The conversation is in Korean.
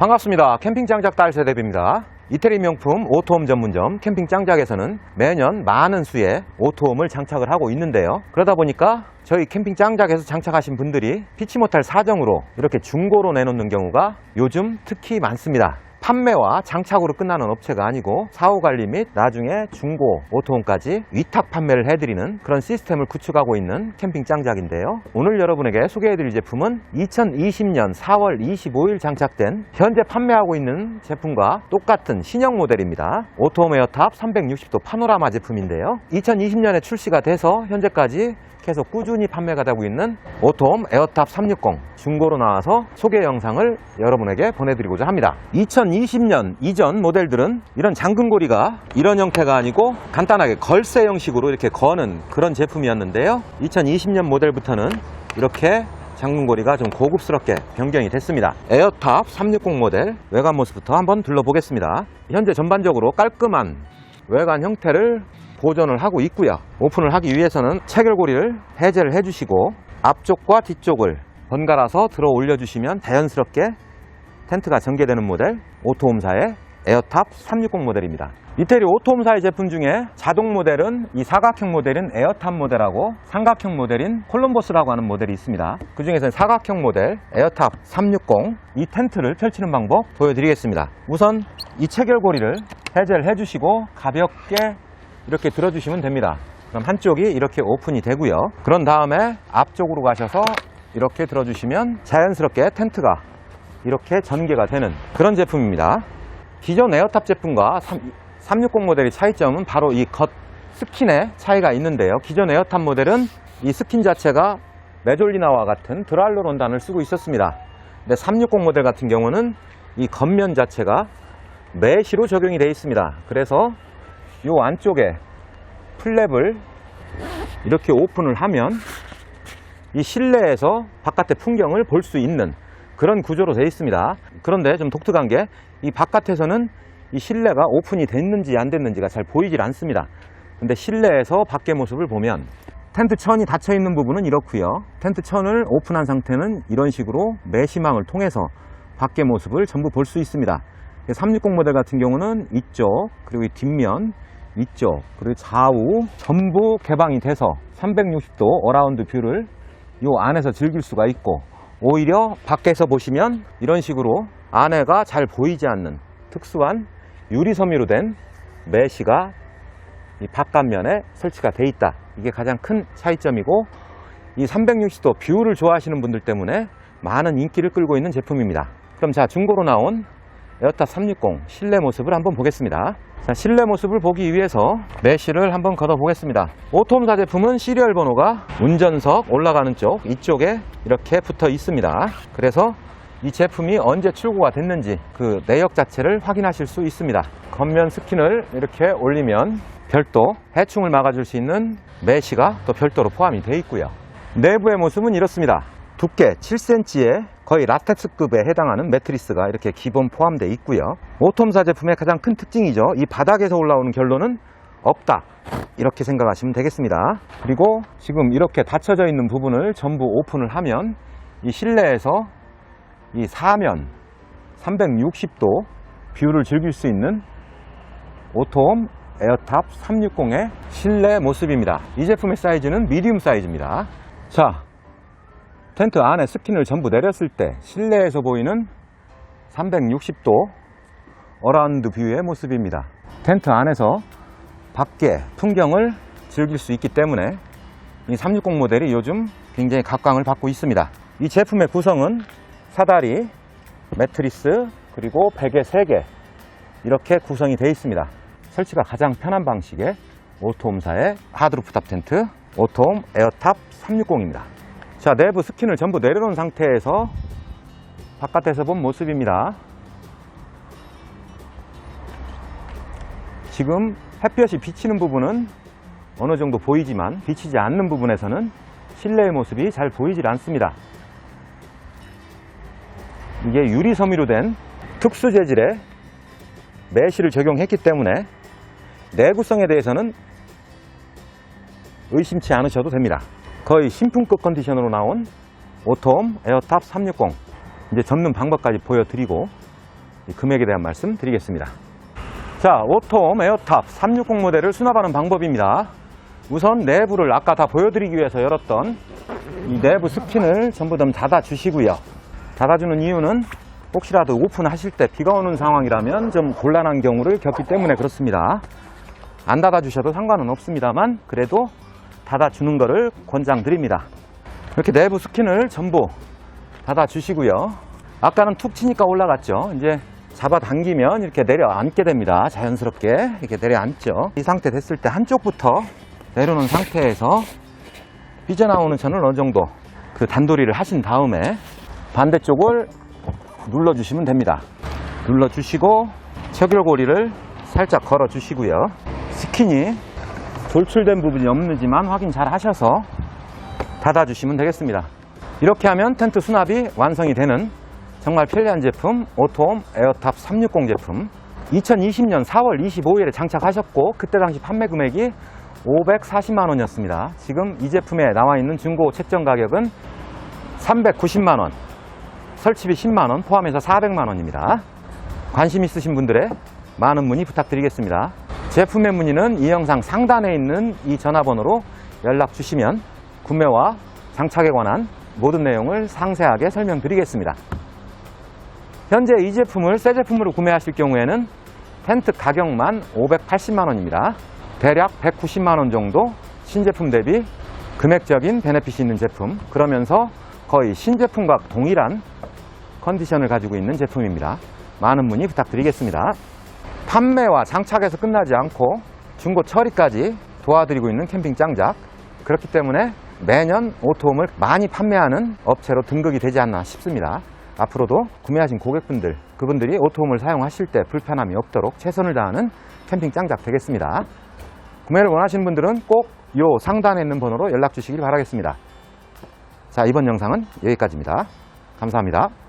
반갑습니다. 캠핑 장작 딸 세 대비입니다. 이태리 명품 오토홈 전문점 캠핑 장작에서는 매년 많은 수의 오토홈을 장착을 하고 있는데요. 그러다 보니까 저희 캠핑 장작에서 장착하신 분들이 피치 못할 사정으로 이렇게 중고로 내놓는 경우가 요즘 특히 많습니다. 판매와 장착으로 끝나는 업체가 아니고 사후 관리 및 나중에 중고 오토홈까지 위탁 판매를 해드리는 그런 시스템을 구축하고 있는 캠핑 장작인데요. 오늘 여러분에게 소개해드릴 제품은 2020년 4월 25일 장착된 현재 판매하고 있는 제품과 똑같은 신형 모델입니다. 오토홈 에어탑 360도 파노라마 제품인데요. 2020년에 출시가 돼서 현재까지 계속 꾸준히 판매가 되고 있는 오톰 에어탑 360 중고로 나와서 소개 영상을 여러분에게 보내드리고자 합니다. 2020년 이전 모델들은 이런 잠금고리가 이런 형태가 아니고 간단하게 걸쇠 형식으로 이렇게 거는 그런 제품이었는데요. 2020년 모델부터는 이렇게 잠금고리가 좀 고급스럽게 변경이 됐습니다. 에어탑 360 모델 외관 모습부터 한번 둘러보겠습니다. 현재 전반적으로 깔끔한 외관 형태를 보존을 하고 있고요. 오픈을 하기 위해서는 체결고리를 해제를 해주시고 앞쪽과 뒤쪽을 번갈아서 들어 올려주시면 자연스럽게 텐트가 전개되는 모델 오토홈사의 에어탑 360 모델입니다. 이태리 오토홈사의 제품 중에 자동 모델은 이 사각형 모델인 에어탑 모델하고 삼각형 모델인 콜럼버스라고 하는 모델이 있습니다. 그 중에서는 사각형 모델 에어탑 360 이 텐트를 펼치는 방법 보여드리겠습니다. 우선 이 체결고리를 해제를 해주시고 가볍게 이렇게 들어주시면 됩니다. 그럼 한쪽이 이렇게 오픈이 되고요. 그런 다음에 앞쪽으로 가셔서 이렇게 들어주시면 자연스럽게 텐트가 이렇게 전개가 되는 그런 제품입니다. 기존 에어탑 제품과 360 모델의 차이점은 바로 이 겉 스킨의 차이가 있는데요. 기존 에어탑 모델은 이 스킨 자체가 메졸리나와 같은 드랄로론단을 쓰고 있었습니다. 근데 360 모델 같은 경우는 이 겉면 자체가 메시로 적용이 되어 있습니다. 그래서 이 안쪽에 플랩을 이렇게 오픈을 하면 이 실내에서 바깥의 풍경을 볼 수 있는 그런 구조로 되어 있습니다. 그런데 좀 독특한 게 이 바깥에서는 이 실내가 오픈이 됐는지 안 됐는지가 잘 보이질 않습니다. 근데 실내에서 밖의 모습을 보면 텐트 천이 닫혀 있는 부분은 이렇고요. 텐트 천을 오픈한 상태는 이런 식으로 매시망을 통해서 밖의 모습을 전부 볼 수 있습니다. 360 모델 같은 경우는 이쪽 그리고 이 뒷면 이쪽 그리고 좌우 전부 개방이 돼서 360도 어라운드 뷰를 이 안에서 즐길 수가 있고 오히려 밖에서 보시면 이런 식으로 안에가 잘 보이지 않는 특수한 유리 섬유로 된 메시가 이 바깥면에 설치가 돼 있다. 이게 가장 큰 차이점이고 이 360도 뷰를 좋아하시는 분들 때문에 많은 인기를 끌고 있는 제품입니다. 그럼 자 중고로 나온 에어탑 360 실내 모습을 한번 보겠습니다. 자, 실내 모습을 보기 위해서 메시를 한번 걷어 보겠습니다. 오토홈사 제품은 시리얼 번호가 운전석 올라가는 쪽 이쪽에 이렇게 붙어 있습니다. 그래서 이 제품이 언제 출고가 됐는지 그 내역 자체를 확인하실 수 있습니다. 겉면 스킨을 이렇게 올리면 별도 해충을 막아줄 수 있는 메시가 또 별도로 포함이 되어 있고요. 내부의 모습은 이렇습니다. 두께 7cm의 거의 라텍스급에 해당하는 매트리스가 이렇게 기본 포함되어 있고요. 오톰사 제품의 가장 큰 특징이죠. 이 바닥에서 올라오는 결론은 없다. 이렇게 생각하시면 되겠습니다. 그리고 지금 이렇게 닫혀져 있는 부분을 전부 오픈을 하면 이 실내에서 이 사면 360도 뷰를 즐길 수 있는 오톰 에어탑 360의 실내 모습입니다. 이 제품의 사이즈는 미디움 사이즈입니다. 자, 텐트 안에 스킨을 전부 내렸을 때 실내에서 보이는 360도 어라운드 뷰의 모습입니다. 텐트 안에서 밖의 풍경을 즐길 수 있기 때문에 이 360 모델이 요즘 굉장히 각광을 받고 있습니다. 이 제품의 구성은 사다리, 매트리스, 그리고 베개 3개 이렇게 구성이 되어 있습니다. 설치가 가장 편한 방식의 오토홈사의 하드루프탑 텐트 오토홈 에어탑 360입니다. 자, 내부 스킨을 전부 내려놓은 상태에서 바깥에서 본 모습입니다. 지금 햇볕이 비치는 부분은 어느 정도 보이지만 비치지 않는 부분에서는 실내의 모습이 잘 보이질 않습니다. 이게 유리 섬유로 된 특수 재질의 매시를 적용했기 때문에 내구성에 대해서는 의심치 않으셔도 됩니다. 거의 신품급 컨디션으로 나온 오톰 에어탑 360 이제 접는 방법까지 보여드리고 이 금액에 대한 말씀 드리겠습니다. 자, 오톰 에어탑 360 모델을 수납하는 방법입니다. 우선 내부를 아까 다 보여드리기 위해서 열었던 이 내부 스킨을 전부 다 닫아 주시고요. 닫아 주는 이유는 혹시라도 오픈하실 때 비가 오는 상황이라면 좀 곤란한 경우를 겪기 때문에 그렇습니다. 안 닫아 주셔도 상관은 없습니다만 그래도 닫아주는 것을 권장드립니다. 이렇게 내부 스킨을 전부 닫아주시고요. 아까는 툭 치니까 올라갔죠. 이제 잡아당기면 이렇게 내려앉게 됩니다. 자연스럽게 이렇게 내려앉죠. 이 상태 됐을 때 한쪽부터 내려놓은 상태에서 삐져나오는 천을 어느 정도 그 단도리를 하신 다음에 반대쪽을 눌러주시면 됩니다. 눌러주시고 체결고리를 살짝 걸어주시고요. 스킨이 돌출된 부분이 없는지만 확인 잘 하셔서 닫아주시면 되겠습니다. 이렇게 하면 텐트 수납이 완성이 되는 정말 편리한 제품 오톰 에어탑 360 제품 2020년 4월 25일에 장착하셨고 그때 당시 판매 금액이 540만 원이었습니다. 지금 이 제품에 나와 있는 중고 책정 가격은 390만 원, 설치비 10만 원 포함해서 400만 원입니다. 관심 있으신 분들의 많은 문의 부탁드리겠습니다. 제품의 문의는 이 영상 상단에 있는 이 전화번호로 연락 주시면 구매와 장착에 관한 모든 내용을 상세하게 설명드리겠습니다. 현재 이 제품을 새 제품으로 구매하실 경우에는 텐트 가격만 580만 원입니다. 대략 190만 원 정도 신제품 대비 금액적인 베네핏이 있는 제품 그러면서 거의 신제품과 동일한 컨디션을 가지고 있는 제품입니다. 많은 문의 부탁드리겠습니다. 판매와 장착에서 끝나지 않고 중고 처리까지 도와드리고 있는 캠핑 짱작 그렇기 때문에 매년 오토홈을 많이 판매하는 업체로 등극이 되지 않나 싶습니다. 앞으로도 구매하신 고객분들 그분들이 오토홈을 사용하실 때 불편함이 없도록 최선을 다하는 캠핑 짱작 되겠습니다. 구매를 원하시는 분들은 꼭요 상단에 있는 번호로 연락 주시길 바라겠습니다. 자, 이번 영상은 여기까지입니다. 감사합니다.